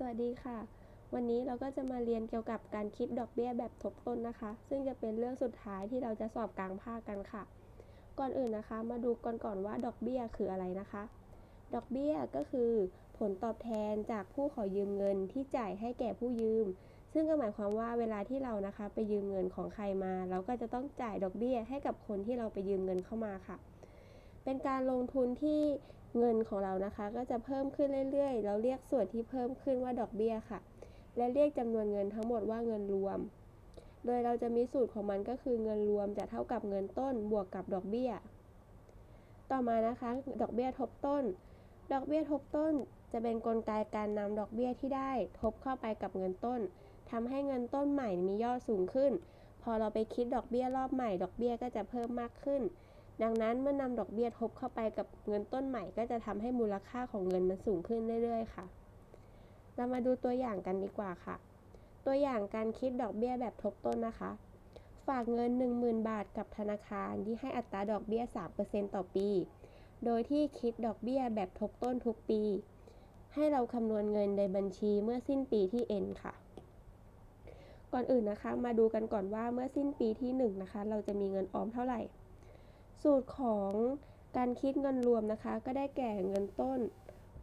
สวัสดีค่ะ วันนี้เราก็จะมาเรียนเกี่ยวกับการคิดดอกเบี้ยแบบทบต้นนะคะ ซึ่งจะเป็นเรื่องสุดท้ายที่เราจะสอบกลางภาคกันค่ะ ก่อนอื่นนะคะ มาดูก่อนก่อนว่าดอกเบี้ยคืออะไรนะคะ ดอกเบี้ยก็คือผลตอบแทนจากผู้ขอยืมเงินที่จ่ายให้แก่ผู้ยืม ซึ่งก็หมายความว่าเวลาที่เรานะคะ ไปยืมเงินของใครมา เราก็จะต้องจ่ายดอกเบี้ยให้กับคนที่เราไปยืมเงินเข้ามาค่ะ เป็นการลงทุนที่เงินของเรานะคะ ก็จะเพิ่มขึ้นเรื่อยๆ เราเรียกส่วนที่เพิ่มขึ้นว่าดอกเบี้ยค่ะ และเรียกจำนวนเงินทั้งหมดว่าเงินรวม โดยเราจะมีสูตรของมันก็คือเงินรวมจะเท่ากับเงินต้นบวกกับดอกเบี้ย ต่อมานะคะ ดอกเบี้ยทบต้น ดอกเบี้ยทบต้น จะเป็นนกลไกการนำดอกเบี้ยที่ได้ ทบเข้าไปกับเงินต้นทำให้เงินต้นใหม่มียอดสูงขึ้น พอเราไปคิดดอกเบี้ยรอบใหม่ ดอกเบี้ยก็จะเพิ่มมากขึ้น ดังนั้นเมื่อนำดอกเบี้ยทบเข้าไปกับเงินต้นใหม่ ก็จะทำให้มูลค่าของเงินมันสูงขึ้นเรื่อย ๆ ค่ะ เรามาดูตัวอย่างกันดีกว่าค่ะ ตัวอย่างการคิดดอกเบี้ยแบบทบต้นนะคะ ฝากเงิน 10,000 บาทกับธนาคารที่ให้อัตราดอกเบี้ย 3%ต่อปี โดยที่คิดดอกเบี้ยแบบทบต้นทุกปี ให้เราคำนวณเงินในบัญชีเมื่อสิ้นปีที่ N ค่ะก่อนอื่นนะคะ มาดูกันก่อนว่าเมื่อสิ้นปีที่ 1 นะคะ เราจะมีเงินออมเท่าไหร่ สูตรของการคิดเงินรวมนะคะ ก็ได้แก่เงินต้น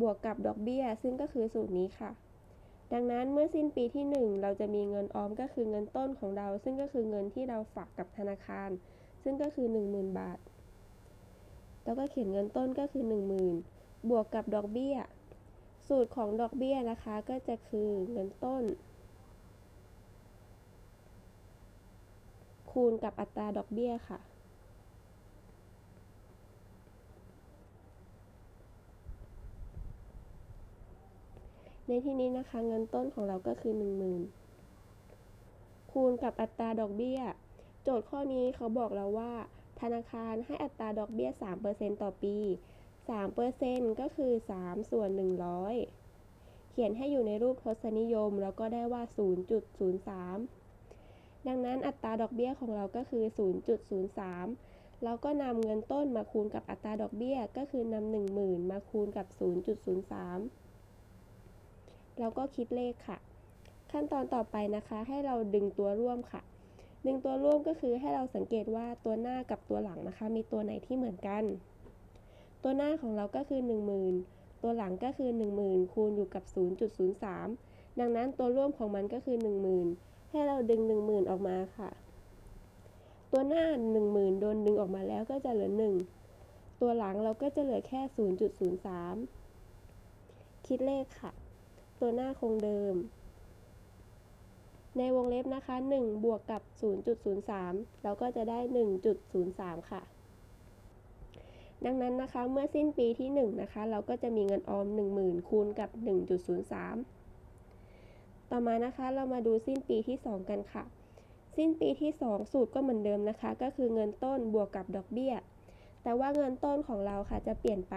บวกกับดอกเบี้ย ซึ่งก็คือสูตรนี้ค่ะ ดังนั้นเมื่อสิ้นปีที่ 1 เราจะมีเงินออมก็คือเงินต้นของเรา ซึ่งก็คือเงินที่เราฝากกับธนาคาร ซึ่งก็คือ 10,000 บาท แล้วก็เขียนเงินต้นก็คือ 10,000 บวกกับดอกเบี้ย สูตรของดอกเบี้ยนะคะก็จะคือเงินต้น คูณกับอัตราดอกเบี้ยค่ะ ในที่นี้นะคะเงินต้นของเราก็คือ 10,000 คูณกับอัตราดอกเบี้ย โจทย์ข้อนี้เขาบอกเราว่า ธนาคารให้อัตราดอกเบี้ย 3%ต่อปี 3%ก็คือ 3 ส่วน 100 เขียนให้อยู่ในรูปทศนิยม แล้วก็ได้ว่า 0.03 ดังนั้นอัตราดอกเบี้ยของเราก็คือ 0.03เราก็นำเงินต้นมาคูณกับอัตราดอกเบี้ย ก็คือนำ10,000 มาคูณกับ 0.03 แล้วก็คิดเลขค่ะ ขั้นตอนต่อไปนะคะ ให้เราดึงตัวร่วมค่ะ ดึงตัวร่วมก็คือให้เราสังเกตว่าตัวหน้ากับตัวหลังนะคะ มีตัวไหนที่เหมือนกัน ตัวหน้าของเราก็คือ 10,000 ตัวหลังก็คือ 10,000 คูณอยู่กับ 0.03 ดังนั้นตัวร่วมของมันก็คือ 10,000 ให้เราดึง 10,000 ออกมาค่ะ ตัวหน้า 10,000 โดนดึงออกมาแล้วก็จะเหลือ 1 ตัวหลังเราก็จะเหลือแค่ 0.03 คิดเลขค่ะ ตัวหน้าคงเดิม ในวงเล็บนะคะ 1 บวกกับ 0.03 เราก็จะได้ 1.03 ค่ะ ดังนั้นนะคะ เมื่อสิ้นปีที่ 1 นะคะ เราก็จะมีเงินออม 10,000 คูณกับ 1.03 ต่อมานะคะ เรามาดูสิ้นปีที่ 2 กันค่ะ สิ้นปีที่ 2 สูตรก็เหมือนเดิมนะคะ ก็คือเงินต้นบวกกับดอกเบี้ย แต่ว่าเงินต้นของเราค่ะจะเปลี่ยนไป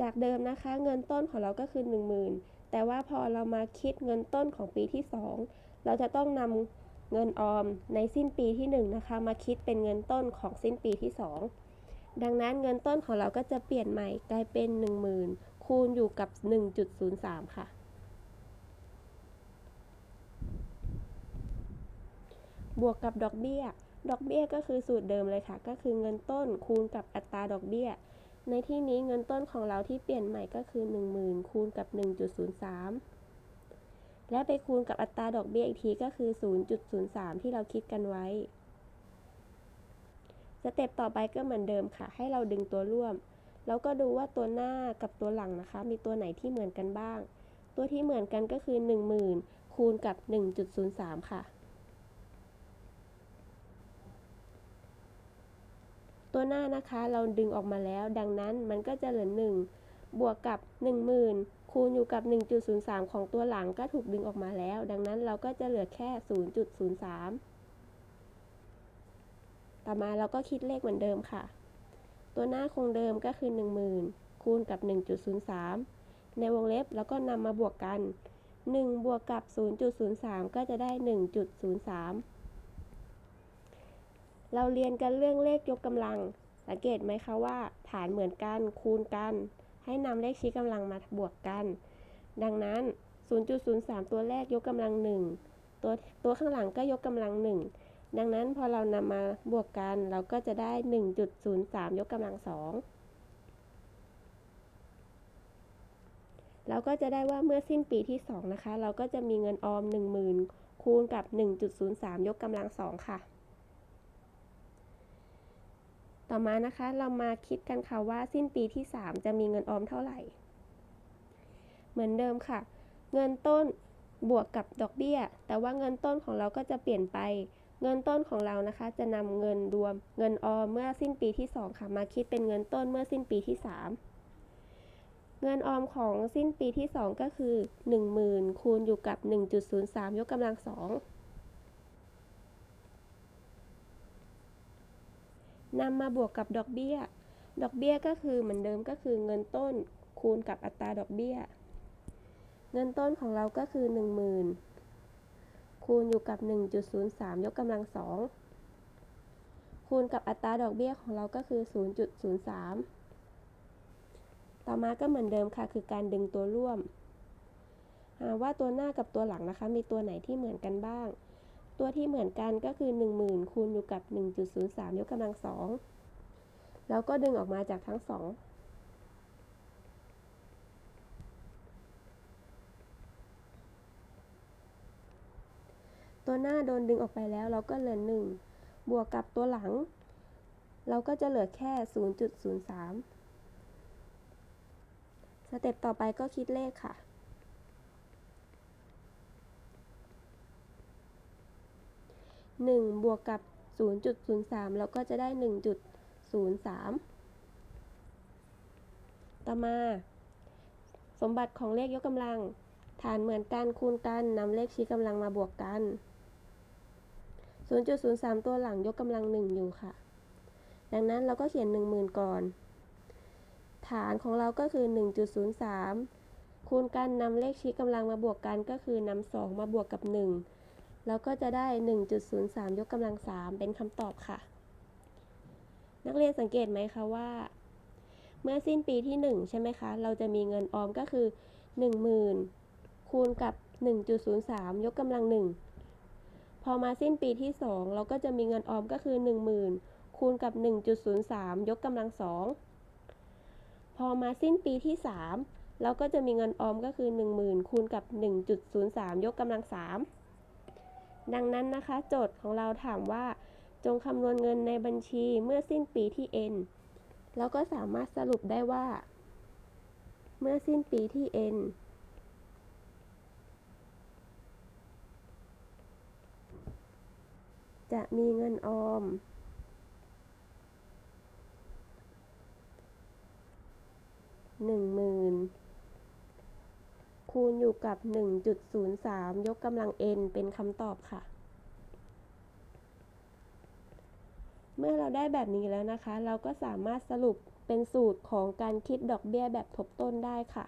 จากเดิมนะคะ เงินต้นของเราก็คือ 10,000 แต่ว่าพอเรามาคิดเงินต้นของปีที่ 2 เราจะต้องนำเงินออมในสิ้นปีที่ 1 นะคะ มาคิดเป็นเงินต้นของสิ้นปีที่ 2 ดังนั้นเงินต้นของเราก็จะเปลี่ยนใหม่กลายเป็น 10,000 คูณอยู่กับ 1.03 ค่ะ บวกกับดอกเบี้ย ดอกเบี้ยก็คือสูตรเดิมเลยค่ะ ก็คือเงินต้นคูณกับอัตราดอกเบี้ย ในที่นี้เงินต้นของเราที่เปลี่ยนใหม่ก็คือ 10,000 คูณกับ 1.03 และไปคูณกับอัตราดอกเบี้ยอีกทีก็คือ 0.03 ที่เราคิดกันไว้ สเต็ปต่อไปก็เหมือนเดิมค่ะ ให้เราดึงตัวร่วม แล้วก็ดูว่าตัวหน้ากับตัวหลังนะคะ มีตัวไหนที่เหมือนกันบ้าง ตัวที่เหมือนกันก็คือ 10,000 คูณกับ 1.03 ค่ะ ตัวหน้านะคะเราดึงออกมาแล้ว ดังนั้นมันก็จะเหลือ 1 บวกกับ 10,000 คูณอยู่กับ 1.03 ของตัวหลังก็ถูกดึงออกมาแล้ว ดังนั้นเราก็จะเหลือแค่ 0.03 ต่อมาเราก็คิดเลขเหมือนเดิมค่ะ ตัวหน้าคงเดิมก็คือ 10,000 คูณกับ 1.03 ในวงเล็บแล้วก็นำมาบวกกัน 1 บวกกับ 0.03 ก็จะได้ 1.03 เราเรียนกันเรื่องเลขยกกำลัง สังเกตไหมคะว่า ฐานเหมือนกันคูณกัน ให้นำเลขชี้กำลังมาบวกกัน ดังนั้น 0.03 ตัวแรกยกกำลัง 1 ตัวตัวข้างหลังก็ยกกำลัง 1 ดังนั้นพอเรานำมาบวกกัน เราก็จะได้ 1.03 ยกกำลัง 2 เราก็จะได้ว่าเมื่อสิ้นปีที่ 2 นะคะ เราก็จะมีเงินออม 10,000 คูณกับ 1.03 ยกกำลัง 2 ค่ะ ต่อมานะคะเรามาคิดกันค่ะว่าสิ้นปีที่ 3 จะมีเงินออมเท่าไหร่ เหมือนเดิมค่ะ เงินต้นบวกกับดอกเบี้ย แต่ว่าเงินต้นของเราก็จะเปลี่ยนไป เงินต้นของเรานะคะ จะนำเงินรวม เงินออมเมื่อสิ้นปีที่ 2 ค่ะ มาคิดเป็นเงินต้นเมื่อสิ้นปีที่ 3 เงินออมของสิ้นปีที่ 2 ก็คือ 10,000 คูณอยู่กับ 1.03 ยกกำลัง2 นำมาบวกกับดอกเบี้ย ดอกเบี้ยก็คือเหมือนเดิมก็คือเงินต้นคูณกับอัตราดอกเบี้ย เงินต้นของเราก็คือ 10,000 คูณอยู่กับ 1.03 ยกกำลัง2คูณกับอัตราดอกเบี้ยของเราก็คือ 0.03 ต่อมาก็เหมือนเดิมค่ะ คือการดึงตัวร่วม หาว่าตัวหน้ากับตัวหลังนะคะ มีตัวไหนที่เหมือนกันบ้าง ตัวที่เหมือนกันก็คือ 10,000 คูณอยู่กับ 1.03 ยกกำลัง2แล้วก็ดึงออกมาจากทั้งสองตัวหน้าโดนดึงออกไปแล้วเราก็เหลือ 1 บวกกับตัวหลัง เราก็จะเหลือแค่ 0.03 สเต็ปต่อไปก็คิดเลขค่ะ 1 บวกกับ 0.03 เราก็จะได้ 1.03 ต่อมา สมบัติของเลขยกกำลัง ฐานเหมือนกันคูณกันนำเลขชี้กำลังมาบวกกัน 0.03 ตัวหลังยกกำลัง 1 อยู่ค่ะ ดังนั้นเราก็เขียน 10,000 ก่อน ฐานของเราก็คือ 1.03คูณกันนำเลขชี้กำลังมาบวกกันก็คือนำ2มาบวกกับ 1 เราก็จะได้ 1.03 ยกกำลัง 3 เป็นคำตอบค่ะ นักเรียนสังเกตไหมคะว่า เมื่อสิ้นปีที่ 1 ใช่ไหมคะ เราจะมีเงินออมก็คือ 10,000 คูณกับ 1.03 ยกกำลัง 1 พอมาสิ้นปีที่ 2 เราก็จะมีเงินออมก็คือ 10,000 คูณกับ 1.03 ยกกำลัง 2 พอมาสิ้นปีที่ 3 เราก็จะมีเงินออมก็คือ 10,000 คูณกับ 1.03 ยกกำลัง 3 ดังนั้นนะคะ โจทย์ของเราถามว่า จงคำนวณเงินในบัญชีเมื่อสิ้นปีที่ n เราก็สามารถสรุปได้ว่า เมื่อสิ้นปีที่ n จะมีเงินออม หนึ่งหมื่น คูณอยู่กับ 1.03 ยกกำลัง n เป็นคำตอบค่ะ เมื่อเราได้แบบนี้แล้วนะคะ เราก็สามารถสรุปเป็นสูตรของการคิดดอกเบี้ยแบบทบต้นได้ค่ะ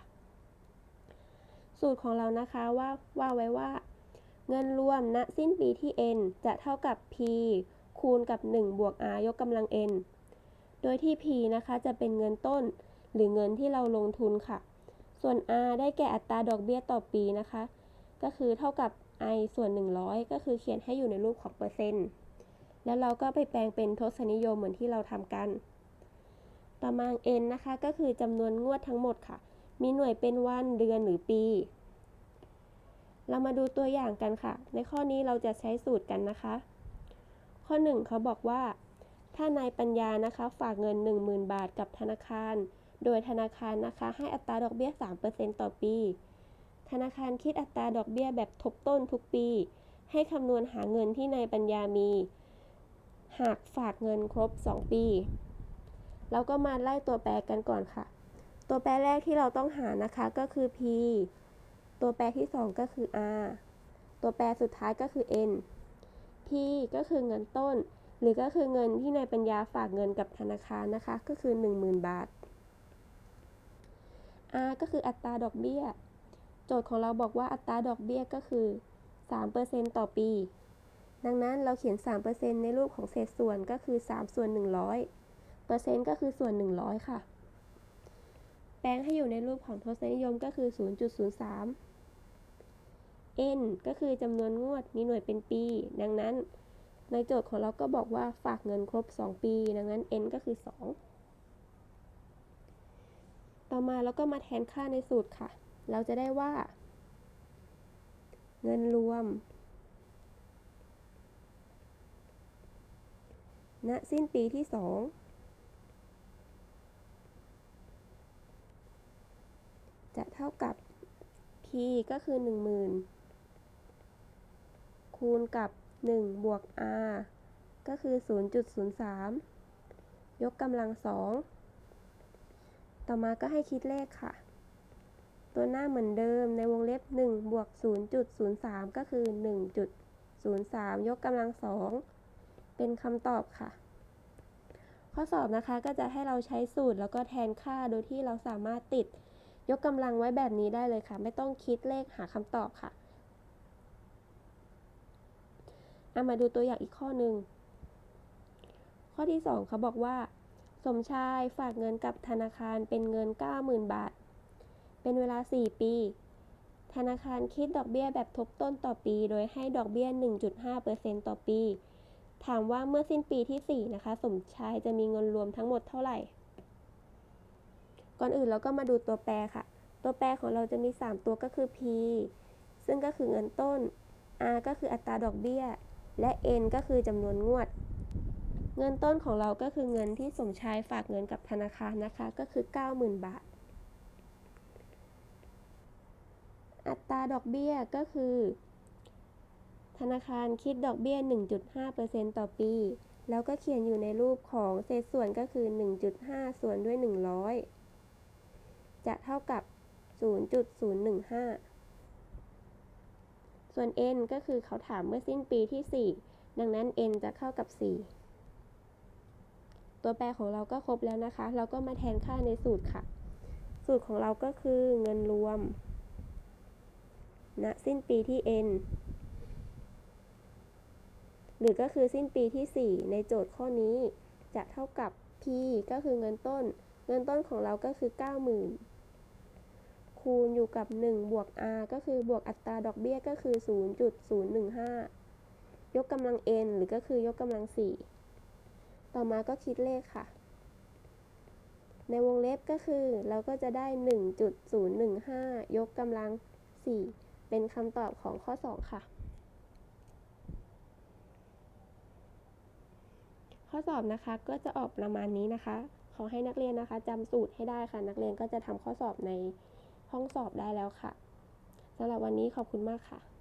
สูตรของเรานะคะว่าว่าไว้ว่า เงินรวมณสิ้นปีที่ n จะเท่ากับ p คูณกับ 1 บวก r ยกกำลัง n โดยที่ p นะคะจะเป็นเงินต้น หรือเงินที่เราลงทุนค่ะ ส่วน r ได้แก่อัตราดอกเบี้ยต่อปีนะคะ ก็คือเท่ากับ i ส่วน 100 ก็คือเขียนให้อยู่ในรูปของเปอร์เซ็นต์ แล้วเราก็ไปแปลงเป็นทศนิยมเหมือนที่เราทำกัน ต่อมา n นะคะ ก็คือจำนวนงวดทั้งหมดค่ะ มีหน่วยเป็นวันเดือนหรือปี เรามาดูตัวอย่างกันค่ะ ในข้อนี้เราจะใช้สูตรกันนะคะ ข้อ 1 เขาบอกว่า ถ้านายปัญญานะคะ ฝากเงิน 10,000 บาทกับธนาคาร โดยธนาคารนะคะให้อัตราดอกเบี้ย 3%ต่อปี ธนาคารคิดอัตราดอกเบี้ยแบบทบต้นทุกปี ให้คำนวณหาเงินที่นายปัญญามี หากฝากเงินครบ 2 ปี เราก็มาไล่ตัวแปรกันก่อนค่ะ ตัวแปรแรกที่เราต้องหานะคะก็คือ p ตัวแปรที่ 2 ก็คือ r ตัวแปรสุดท้ายก็คือ n p ก็คือเงินต้น หรือก็คือเงินที่นายปัญญาฝากเงินกับธนาคารนะคะ ก็คือ 10,000 บาท r ก็คืออัตราดอกเบี้ย โจทย์ของเราบอกว่าอัตราดอกเบี้ยก็คือ 3%ต่อปี ดังนั้นเราเขียน 3%ในรูปของเศษส่วนก็คือ 3 ส่วน 100เปอร์เซ็นต์ก็คือส่วน 100 ค่ะ แปลงให้อยู่ในรูปของทศนิยมก็คือ 0.03 n ก็คือจำนวนงวดมีหน่วยเป็นปี ดังนั้น ในโจทย์ของเราก็บอกว่าฝากเงินครบ 2 ปี ดังนั้น n ก็คือ 2 ต่อมาเราก็มาแทนค่าในสูตรค่ะ เราจะได้ว่า เงินรวม ณ สิ้นปีที่2จะเท่ากับ p ก็คือ 10,000 คูณกับ 1 บวก r ก็คือ 0.03 ยกกำลัง2 ต่อมาก็ให้คิดเลขค่ะ ตัวหน้าเหมือนเดิมในวงเล็บ 1 บวก 0.03 ก็คือ 1.03 ยกกำลัง2เป็นคำตอบค่ะ ข้อสอบนะคะก็จะให้เราใช้สูตรแล้วก็แทนค่าโดยที่เราสามารถติด ยกกำลังไว้แบบนี้ได้เลยค่ะ ไม่ต้องคิดเลขหาคำตอบค่ะเอามาดูตัวอย่างอีกข้อหนึ่ง ข้อที่ 2เขาบอกว่า สมชายฝากเงินกับธนาคารเป็นเงิน 90,000 บาท เป็นเวลา 4 ปี ธนาคารคิดดอกเบี้ยแบบทบต้นต่อปี โดยให้ดอกเบี้ย 1.5%ต่อปี ถามว่าเมื่อสิ้นปีที่ 4 นะคะ สมชายจะมีเงินรวมทั้งหมดเท่าไหร่ ก่อนอื่นเราก็มาดูตัวแปรค่ะ ตัวแปรของเราจะมี 3 ตัวก็คือ p ซึ่งก็คือเงินต้น r ก็คืออัตราดอกเบี้ย และ n ก็คือจำนวนงวด เงินต้นของเราก็คือเงินที่สมชายฝากเงินกับธนาคารนะคะ ก็คือ 90,000 บาท อัตราดอกเบี้ยก็คือ ธนาคารคิดดอกเบี้ย 1.5%ต่อปี แล้วก็เขียนอยู่ในรูปของเศษส่วนก็คือ 1.5 ส่วนด้วย 100 จะเท่ากับ 0.015 ส่วน n ก็คือเขาถามเมื่อสิ้นปีที่ 4 ดังนั้น n จะเข้ากับ 4 ตัวแปรของเราก็ครบแล้วนะคะ เราก็มาแทนค่าในสูตรค่ะ สูตรของเราก็คือเงินรวมณสิ้นปีที่ n หรือก็คือสิ้นปีที่ 4 ในโจทย์ข้อนี้จะเท่ากับ p ก็คือเงินต้น เงินต้นของเราก็คือ 90,000 คูณอยู่กับ 1 บวก r ก็คือบวกอัตราดอกเบี้ยก็คือ 0.015 ยกกำลัง n หรือก็คือยกกำลัง 4 ต่อมาก็คิดเลขค่ะ ในวงเล็บก็คือ เราก็จะได้ 1.015 ยกกำลัง 4 เป็นคำตอบของข้อ 2 ค่ะ ข้อสอบนะคะก็จะออกประมาณนี้นะคะ ขอให้นักเรียนนะคะจำสูตรให้ได้ค่ะ นักเรียนก็จะทำข้อสอบในห้องสอบได้แล้วค่ะสำหรับวันนี้ขอบคุณมากค่ะ